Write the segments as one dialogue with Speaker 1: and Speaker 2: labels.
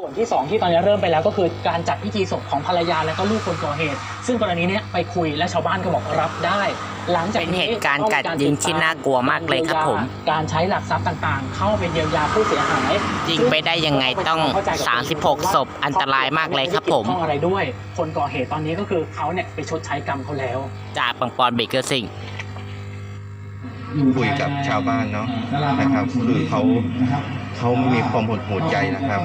Speaker 1: ส่วนที่สองที่ตอนนี้เริ่มไปแล้วก็คือการจัดพิธีศพของภรรยาและก็ลูกคนก่อเหตุ ซึ่งกรณีเนี้ยไปคุยและชาวบ้านก็บอกรับได้ หลังจาก
Speaker 2: เป็นเหตุการณ์กัดยิงที่น่ากลัวมากเลยครับผม
Speaker 1: การใช้หลักทรัพย์ต่างๆ เข้าไปเยียวยาผู้เสียหาย
Speaker 2: ยิงไปได้ยังไงต้อง 36ศพอันตรายมากเลยครับผม
Speaker 1: ไได้เกี่ยวข้องอะไรด้วย คนก่อเหตุตอนนี้ก็คือเขาเนี่ยไปชดใช้กรรมเขาแล้ว
Speaker 2: จากปังปอนเบเกอร์ซิง
Speaker 3: คุยกับชาวบ้านเนาะนะครับคือเขาเขามีความหดหู่ใจนะครับ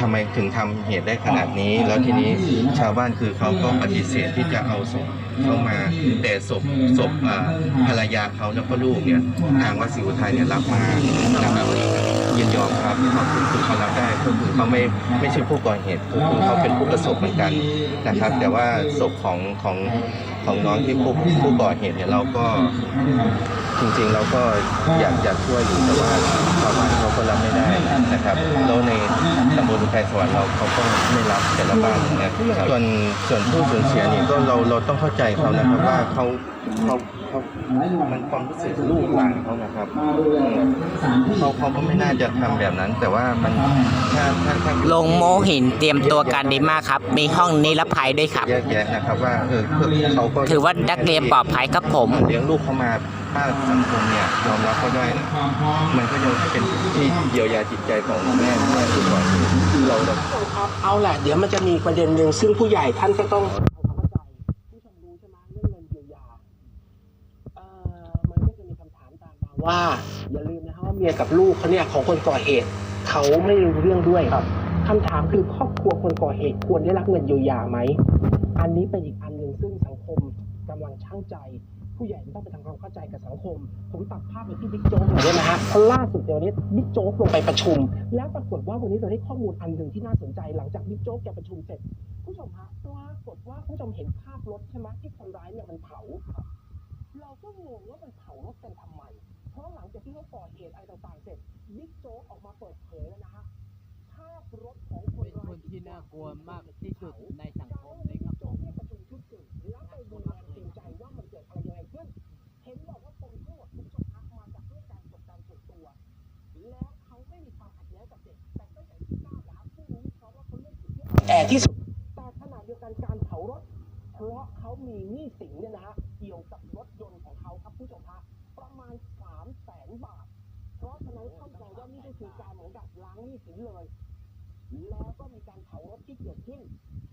Speaker 3: ทำไมถึงทำเหตุได้ขนาดนี้ แล้วทีนี้ชาวบ้านคือเขาก็ปฏิเสธที่จะเอาศพเข้ามา แต่ศพศพอ่าภรรยาเขาแล้วก็ลูกเนี่ยทางวัดศรีอุทัยเนี่ยรับมานะครับยินยอมครับเขาคือคือเขารับได้ก็คือเขาไม่ไม่ใช่ผู้ก่อเหตุคือเขาเป็นผู้ประสบเหมือนกันนะครับ แต่ว่าศพของของของน้องที่ผู้ผู้ก่อเหตุเนี่ยเราก็ จริงๆเราก็อยากอยากช่วยอยู่แต่ว่าชาวบ้านเขาก็รับไม่ได้นะครับแล้วใน ตำบลอุทัยสวรรค์เราเขาก็ไม่รับแต่ละบ้านนะครับส่วนส่วนผู้สูญเสียนี่ก็เราเราต้องเข้าใจเขานะครับว่าเขาเขาเขามันความรู้สึกลูกหลานเขานะครับอืมเขาเขาก็ไม่น่าจะทำแบบนั้น แต่ว่ามันถ้าถ้าถ้า
Speaker 2: ลงโมหินเตรียมตัวการดีมากครับ มีห้องนิรภัยด้วยครับ
Speaker 3: แยกแยะนะครับว่าเออเขาก็
Speaker 2: ถือว่านักเรียนปลอดภัยครับผม
Speaker 3: เลี้ยงลูกเขามาถ้าสังคมเนี่ยยอมรับเขาได้นะมันก็ยังเป็นที่เยียวยาจิตใจของแม่แม่ทุกคนคือเราแบบ
Speaker 4: ผู้ชมครับเอาแหละเดี๋ยวมันจะมีประเด็นหนึ่งซึ่งผู้ใหญ่ท่านก็ต้องทำความเข้าใจผู้ชมรู้ใช่ไหมเรื่องเงินเยียวยาเอ่อมันก็จะมีคำถามตามมาว่าอย่าลืมนะครับว่าเมียกับลูกเขาเนี่ยของคนก่อเหตุ เขาไม่รู้เรื่องด้วยครับคำถามคือครอบครัวคนก่อเหตุควรได้รับเงินเยียวยาไหม อันนี้เป็นอีกอันหนึ่งซึ่งสังคมกำลังช่างใจ ผู้ใหญ่ต้องไปทำความเข้าใจกับสังคม ผมตัดภาพไปที่บิ๊กโจ๊กหน่อยได้ไหมฮะเพราะล่าสุดเดี๋ยวนี้บิ๊กโจ๊กลงไปประชุม แล้วปรากฏว่าวันนี้เราได้ข้อมูลอันหนึ่งที่น่าสนใจหลังจากบิ๊กโจ๊กแกประชุมเสร็จผู้ชมฮะปรากฏว่าผู้ชมเห็นภาพรถใช่ไหมที่คนร้ายเนี่ยมันเผาเราก็งงว่ามันเผารถกันทำไม เพราะหลังจากที่เขาก่อเหตุอะไรต่างๆเสร็จบิ๊กโจ๊กออกมาเปิดเผยแล้วนะฮะภาพรถของคน
Speaker 5: เป็น
Speaker 4: ร้า
Speaker 5: ค
Speaker 4: ย
Speaker 5: นที่น่ากลัวมากที่สุดในสังคมเลยครับ
Speaker 4: แล้วไปดูแลจริงใจว่ามันเกิดอะไรยังไงขึ้น เห็นบอกว่าปมทั้งหมดคุณผู้ชมครับมาจากเรื่องการกดดันส่วนตัว แล้วเขาไม่มีความขัดแย้งกับเด็กแต่ก็อย่างที่ทราบนะครับผู้รู้เพราะว่าเขาเลือกจุดที่อ่ที่สุดแต่ขณะเดียวกันการเผารถเพราะเขามีหนี้สินเนี่ยนะฮะเกี่ยวกับรถยนต์ของเขาครับผู้ชมฮะประมาณสามแสนบาท เพราะฉะนั้นเข้าใจว่านี่ก็คือการเหมือนกับล้างหนี้สินเลย แล้วก็มีการเผารถที่เกิดขึ้น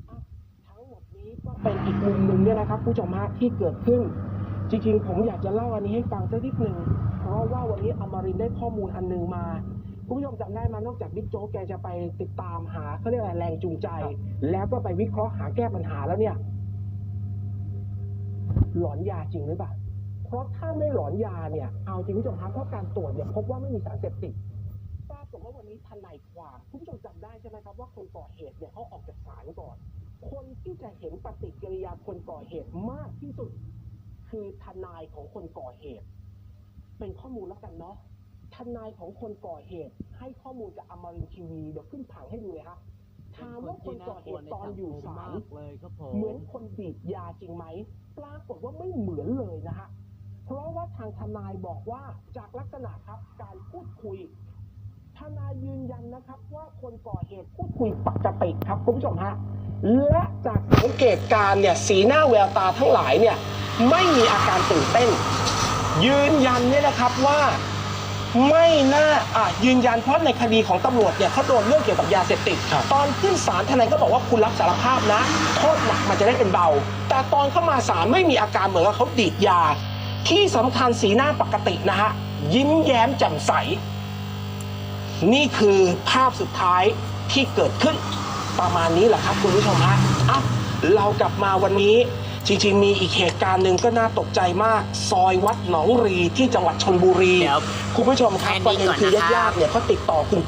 Speaker 4: อะทั้งหมดนี้ก็ เป็นอีกมุมหนึ่งเนี่ยนะครับ ผู้ชมฮะที่เกิดขึ้น จริงๆ ผมอยากจะเล่าอันนี้ให้ฟังสักนิดหนึ่งเพราะว่าวันนี้อมรินได้ข้อมูลอันหนึ่งมาคุณผู้ชมจำได้ไหมนอกจากบิ๊กโจ๊กแกจะไปติดตามหาเขาเรียกอะไรแรงจูงใจ แล้วก็ไปวิเคราะห์หาแก้ปัญหาแล้วเนี่ย หลอนยาจริงหรือเปล่าเพราะถ้าไม่หลอนยาเนี่ย เอาจริงคุณผู้ชมครับเพราะการตรวจเนี่ยพบว่าไม่มีสารเสพติดปรากฏว่าวันนี้ทนายความคุณผู้ชมจำได้ใช่ไหมครับว่าคนก่อเหตุเนี่ยเขาออกจากศาลก่อน คนที่จะเห็นปฏิกิริยาคนก่อเหตุมากที่สุด คือทนายของคนก่อเหตุ เป็นข้อมูลแล้วกันเนาะทนายของคนก่อเหตุ ให้ข้อมูลกับอมรินทร์ทีวีเดี๋ยวขึ้นผังให้ดูเลยครับถามว่าคนก่อเหตุตอนอยู่ศาล
Speaker 5: เลยครับผม
Speaker 4: เหมือนคนบีบยาจริงไหมปรากฏว่าไม่เหมือนเลยนะฮะเพราะว่าทางทนายบอกว่าจากลักษณะครับการพูดคุยทนายยืนยันนะครับ ว่าคนก่อเหตุพูดคุยปกติครับคุณผู้ชมฮะ และจากสังเกตการณ์เนี่ยสีหน้าแววตาทั้งหลายเนี่ยไม่มีอาการตื่นเต้น ยืนยันเนี่ยนะครับว่าไม่น่าอะยืนยันเพราะในคดีของตำรวจเนี่ยเขาโดนเรื่องเกี่ยวกับยาเสพติดตอนขึ้นศาลทนายก็บอกว่าคุณรับสารภาพนะโทษหนักมันจะได้เป็นเบา แต่ตอนเข้ามาศาลไม่มีอาการเหมือนกับเขาดีดยา ที่สำคัญสีหน้าปกตินะฮะยิ้มแย้มแจ่มใส นี่คือภาพสุดท้ายที่เกิดขึ้น ประมาณนี้แหละครับคุณผู้ชมฮะอะเรากลับมาวันนี้จริงๆ มีอีกเหตุการณ์หนึ่งก็น่าตกใจมาก ซอยวัดหนองรีที่จังหวัดชนบุรี
Speaker 2: เดี๋ยว
Speaker 4: คุณผู้ชมครับ
Speaker 2: แค่
Speaker 4: ประ
Speaker 2: นี้
Speaker 4: เด็น
Speaker 2: ก่อน
Speaker 4: คือ
Speaker 2: นะครับ
Speaker 4: ญาติๆเนี่ยเขาติดต่อคุณ